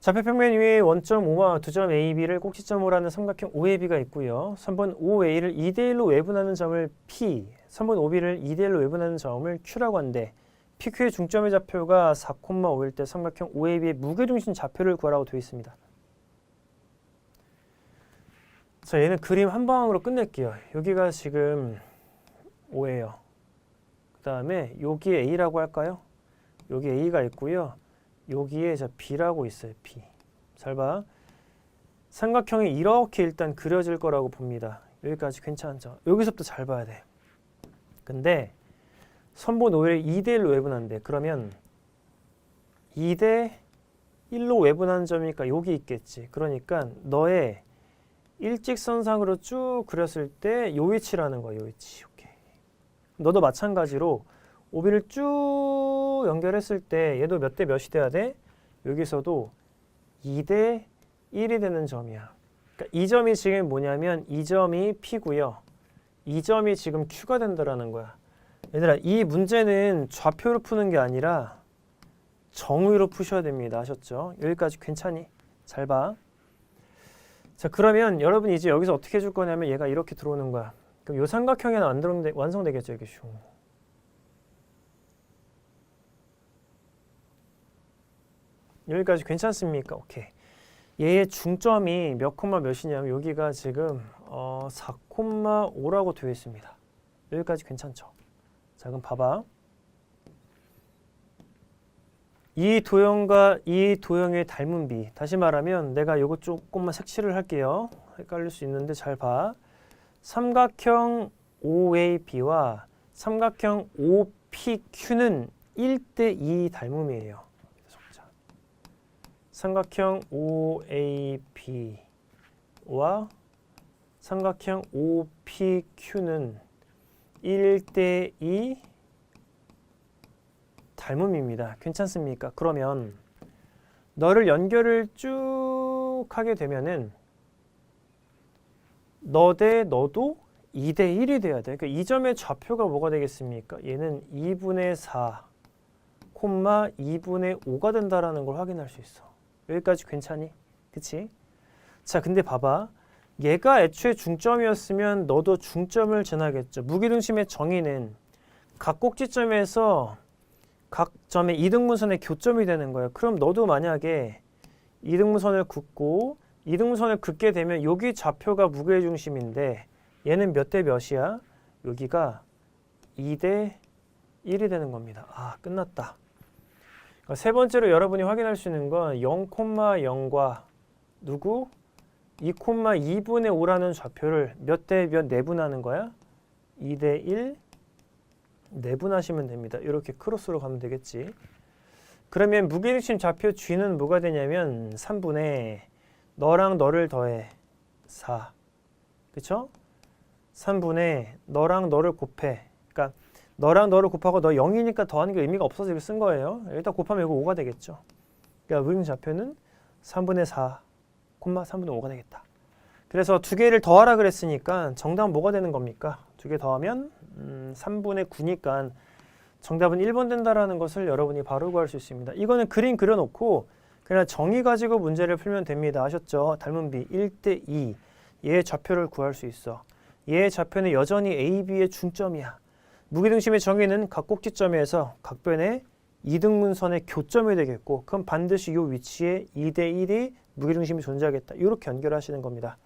좌표 평면 위에 원점 O와 두점 A, B를 꼭지점으로 하는 삼각형 OAB가 있고요. 3번 OA를 2대1로 외분하는 점을 P, 3번 OB를 2대1로 외분하는 점을 Q라고 하는데 PQ의 중점의 좌표가 4,5일 때 삼각형 OAB의 무게중심 좌표를 구하라고 되어 있습니다. 자, 얘는 그림 한 방으로 끝낼게요. 여기가 지금 O예요. 그 다음에 여기에 A라고 할까요? 여기 A가 있고요. 여기에 저 B라고 있어요. B. 잘 봐. 삼각형이 이렇게 일단 그려질 거라고 봅니다. 여기까지 괜찮죠? 여기서부터 잘 봐야 돼. 근데 선본 5를 2대 1로 외분한대. 그러면 2대 1로 외분하는 점이니까 여기 있겠지. 그러니까 너의 일직선상으로 쭉 그렸을 때 요 위치라는 거야. 요 위치. 오케이. 너도 마찬가지로 오비를 쭉 연결했을 때 얘도 몇 대 몇이 돼야 돼? 여기서도 2대 1이 되는 점이야. 그러니까 이 점이 지금 뭐냐면 이 점이 P고요. 이 점이 지금 Q가 된다라는 거야. 얘들아, 이 문제는 좌표로 푸는 게 아니라 정의로 푸셔야 됩니다. 아셨죠? 여기까지 괜찮니? 잘 봐. 자, 그러면 여러분 이제 여기서 어떻게 해줄 거냐면 얘가 이렇게 들어오는 거야. 그럼 요 삼각형이 하나 완성되, 완성되겠죠, 이게 슝. 여기까지 괜찮습니까? 오케이. 얘의 중점이 몇 콤마 몇이냐면 여기가 지금 어, 4 콤마 5라고 되어 있습니다. 여기까지 괜찮죠? 자, 그럼 봐봐. 이 도형과 이 도형의 닮은 비. 다시 말하면 내가 이거 조금만 색칠을 할게요. 헷갈릴 수 있는데 잘 봐. 삼각형 OAB와 삼각형 OPQ는 1대2 닮음이에요. 삼각형 OAB와 삼각형 OPQ는 1대2 닮음입니다. 괜찮습니까? 그러면 너를 연결을 쭉 하게 되면은 너 대 너도 2대 1이 돼야 돼. 그러니까 이 점의 좌표가 뭐가 되겠습니까? 얘는 2분의 4, 콤마 2분의 5가 된다라는 걸 확인할 수 있어. 여기까지 괜찮니? 그치? 자, 근데 봐봐. 얘가 애초에 중점이었으면 너도 중점을 지나겠죠. 무게중심의 정의는 각 꼭지점에서 각 점의 이등분선의 교점이 되는 거예요. 그럼 너도 만약에 이등분선을 긋고 이등분선을 긋게 되면 여기 좌표가 무게중심인데 얘는 몇 대 몇이야? 여기가 2대 1이 되는 겁니다. 아, 끝났다. 그러니까 세 번째로 여러분이 확인할 수 있는 건 0,0과 누구? 2,2분의 5라는 좌표를 몇 대 몇 내분하는 거야? 2 대 1 내분하시면 됩니다. 이렇게 크로스로 가면 되겠지. 그러면 무게중심 좌표 G는 뭐가 되냐면 3분의 너랑 너를 더해 4. 그쵸? 3분의 너랑 너를 곱해. 그러니까 너랑 너를 곱하고 너 0이니까 더하는 게 의미가 없어서 이걸 쓴 거예요. 일단 곱하면 이거 5가 되겠죠. 그러니까 무게중심 좌표는 3분의 4, 콤마 3분의 5가 되겠다. 그래서 두 개를 더하라 그랬으니까 정답은 뭐가 되는 겁니까? 두 개 더하면 음, 3분의 9니까 정답은 1번 된다라는 것을 여러분이 바로 구할 수 있습니다. 이거는 그림 그려놓고 그냥 정의 가지고 문제를 풀면 됩니다. 아셨죠? 닮은 비 1대 2. 얘의 좌표를 구할 수 있어. 얘의 좌표는 여전히 A, B의 중점이야. 무게중심의 정의는 각 꼭지점에서 각변의 이등분선의 교점이 되겠고 그럼 반드시 이 위치에 2대 1이 무게중심이 존재하겠다. 이렇게 연결하시는 겁니다.